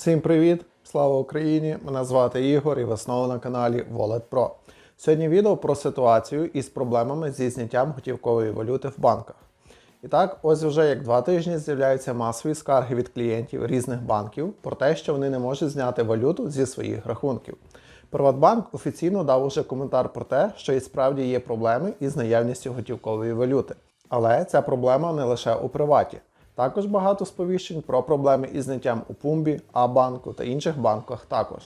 Всім привіт! Слава Україні! Мене звати Ігор і ви знову на каналі Wallet Pro. Сьогодні відео про ситуацію із проблемами зі зняттям готівкової валюти в банках. І так, ось вже як два тижні з'являються масові скарги від клієнтів різних банків про те, що вони не можуть зняти валюту зі своїх рахунків. Приватбанк офіційно дав уже коментар про те, що і справді є проблеми із наявністю готівкової валюти. Але ця проблема не лише у приваті. Також багато сповіщень про проблеми із зняттям у Пумбі, А-банку та інших банках також.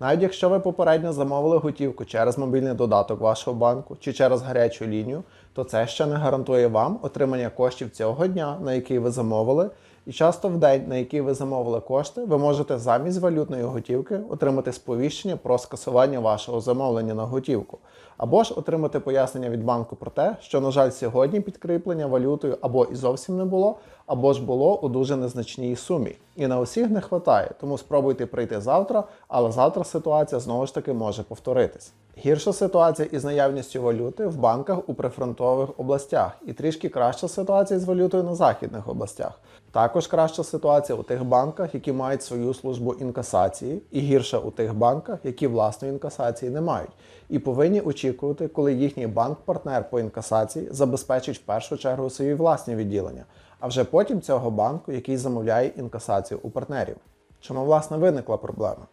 Навіть якщо ви попередньо замовили готівку через мобільний додаток вашого банку чи через гарячу лінію, то це ще не гарантує вам отримання коштів цього дня, на який ви замовили, і часто в день, на який ви замовили кошти, ви можете замість валютної готівки отримати сповіщення про скасування вашого замовлення на готівку, або ж отримати пояснення від банку про те, що, на жаль, сьогодні підкріплення валютою або і зовсім не було, або ж було у дуже незначній сумі. І на усіх не вистачає, тому спробуйте прийти завтра, але завтра ситуація знову ж таки може повторитись. Гірша ситуація із наявністю валюти в банках у прифронтових областях, і трішки краща ситуація з валютою на західних областях. Також краща ситуація у тих банках, які мають свою службу інкасації, і гірша у тих банках, які власної інкасації не мають, і повинні очікувати, коли їхній банк-партнер по інкасації забезпечить в першу чергу свої власні відділення, а вже потім цього банку, який замовляє інкасацію у партнерів. Чому власне виникла проблема?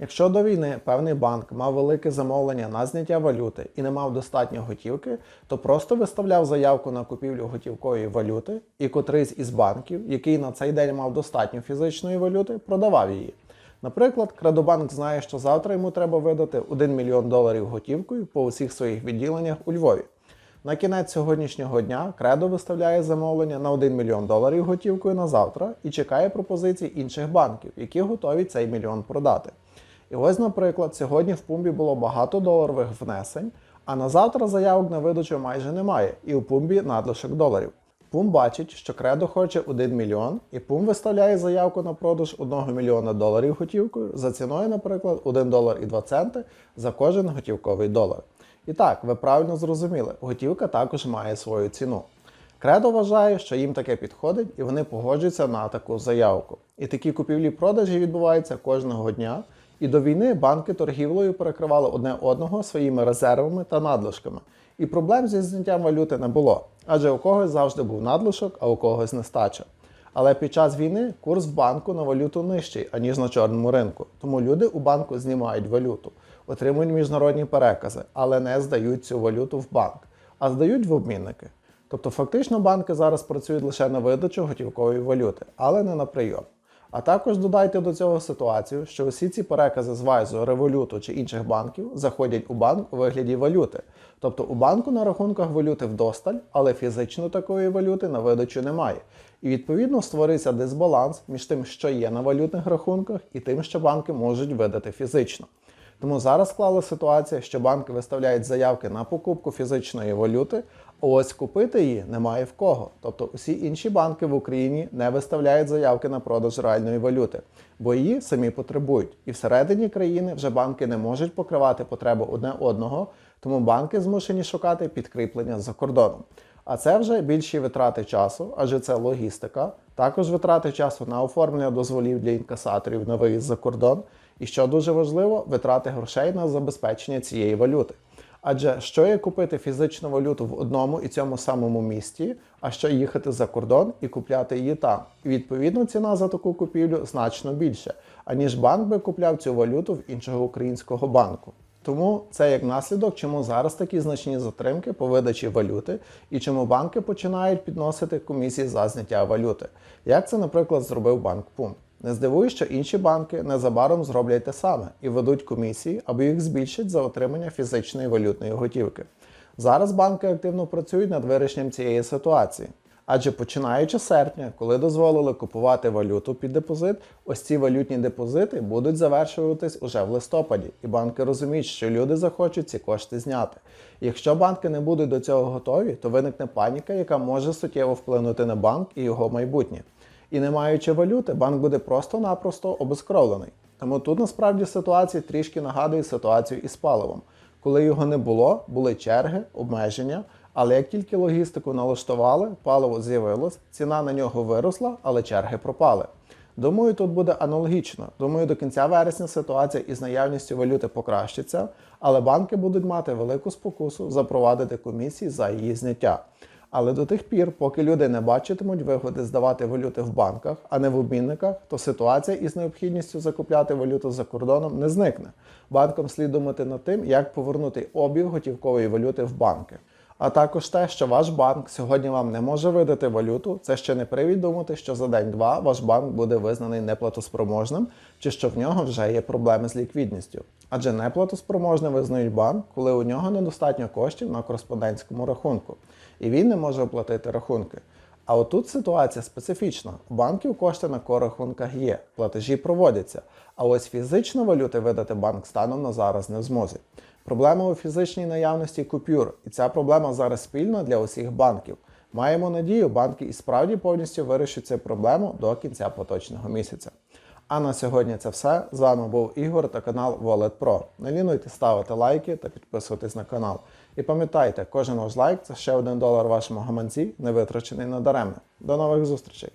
Якщо до війни певний банк мав велике замовлення на зняття валюти і не мав достатньо готівки, то просто виставляв заявку на купівлю готівкової валюти, і котрийсь із банків, який на цей день мав достатньо фізичної валюти, продавав її. Наприклад, Кредобанк знає, що завтра йому треба видати 1 мільйон доларів готівкою по усіх своїх відділеннях у Львові. На кінець сьогоднішнього дня Кредо виставляє замовлення на 1 мільйон доларів готівкою на завтра і чекає пропозицій інших банків, які готові цей мільйон продати. І ось, наприклад, сьогодні в пумбі було багато доларових внесень, а на завтра заявок на видачу майже немає, і у пумбі надлишок доларів. Пум бачить, що кредо хоче 1 мільйон, і Пум виставляє заявку на продаж 1 мільйона доларів готівкою за ціною, наприклад, 1 долар і 2 центи за кожен готівковий долар. І так, ви правильно зрозуміли, готівка також має свою ціну. Кредо вважає, що їм таке підходить, і вони погоджуються на таку заявку. І такі купівлі-продажі відбуваються кожного дня. І до війни банки торгівлею перекривали одне одного своїми резервами та надлишками. І проблем зі зняттям валюти не було, адже у когось завжди був надлишок, а у когось нестача. Але під час війни курс банку на валюту нижчий, аніж на чорному ринку. Тому люди у банку знімають валюту, отримують міжнародні перекази, але не здають цю валюту в банк, а здають в обмінники. Тобто фактично банки зараз працюють лише на видачу готівкової валюти, але не на прийом. А також додайте до цього ситуацію, що усі ці перекази з Вайзу, Революту чи інших банків заходять у банк у вигляді валюти. Тобто у банку на рахунках валюти вдосталь, але фізично такої валюти на видачу немає. І відповідно створиться дисбаланс між тим, що є на валютних рахунках, і тим, що банки можуть видати фізично. Тому зараз склала ситуація, що банки виставляють заявки на покупку фізичної валюти, а ось купити її немає в кого. Тобто усі інші банки в Україні не виставляють заявки на продаж реальної валюти, бо її самі потребують. І всередині країни вже банки не можуть покривати потреби одне одного, тому банки змушені шукати підкріплення за кордоном. А це вже більші витрати часу, адже це логістика, також витрати часу на оформлення дозволів для інкасаторів на виїзд за кордон. І що дуже важливо, витрати грошей на забезпечення цієї валюти. Адже що є купити фізичну валюту в одному і цьому самому місті, а що їхати за кордон і купляти її там. І відповідно ціна за таку купівлю значно більше, аніж банк би купляв цю валюту в іншого українського банку. Тому це як наслідок, чому зараз такі значні затримки по видачі валюти і чому банки починають підносити комісії за зняття валюти. Як це, наприклад, зробив банк Пум. Не здивуюсь, що інші банки незабаром зроблять те саме і ведуть комісії, аби їх збільшать за отримання фізичної валютної готівки. Зараз банки активно працюють над вирішенням цієї ситуації. Адже починаючи з серпня, коли дозволили купувати валюту під депозит, ось ці валютні депозити будуть завершуватись уже в листопаді, і банки розуміють, що люди захочуть ці кошти зняти. Якщо банки не будуть до цього готові, то виникне паніка, яка може суттєво вплинути на банк і його майбутнє. І не маючи валюти, банк буде просто-напросто обезкровлений. Тому тут насправді ситуація трішки нагадує ситуацію із паливом. Коли його не було, були черги, обмеження, але як тільки логістику налаштували, паливо з'явилось, ціна на нього виросла, але черги пропали. Думаю, тут буде аналогічно. Думаю, до кінця вересня ситуація із наявністю валюти покращиться, але банки будуть мати велику спокусу запровадити комісії за її зняття. Але до тих пір, поки люди не бачитимуть вигоди здавати валюти в банках, а не в обмінниках, то ситуація із необхідністю закупляти валюту за кордоном не зникне. Банкам слід думати над тим, як повернути обіг готівкової валюти в банки. А також те, що ваш банк сьогодні вам не може видати валюту, це ще не привід думати, що за день-два ваш банк буде визнаний неплатоспроможним, чи що в нього вже є проблеми з ліквідністю. Адже неплатоспроможним визнають банк, коли у нього недостатньо коштів на кореспондентському рахунку, і він не може оплатити рахунки. А отут ситуація специфічна. У банків кошти на корахунках є, платежі проводяться. А ось фізично валюти видати банк станом на зараз не в змозі. Проблема у фізичній наявності купюр, і ця проблема зараз спільна для усіх банків. Маємо надію, банки і справді повністю вирішать цю проблему до кінця поточного місяця. А на сьогодні це все. З вами був Ігор та канал Wallet Pro. Не лінуйте ставити лайки та підписуватись на канал. І пам'ятайте, кожен ваш лайк це ще один долар вашому гаманці, не витрачений надаремно. До нових зустрічей!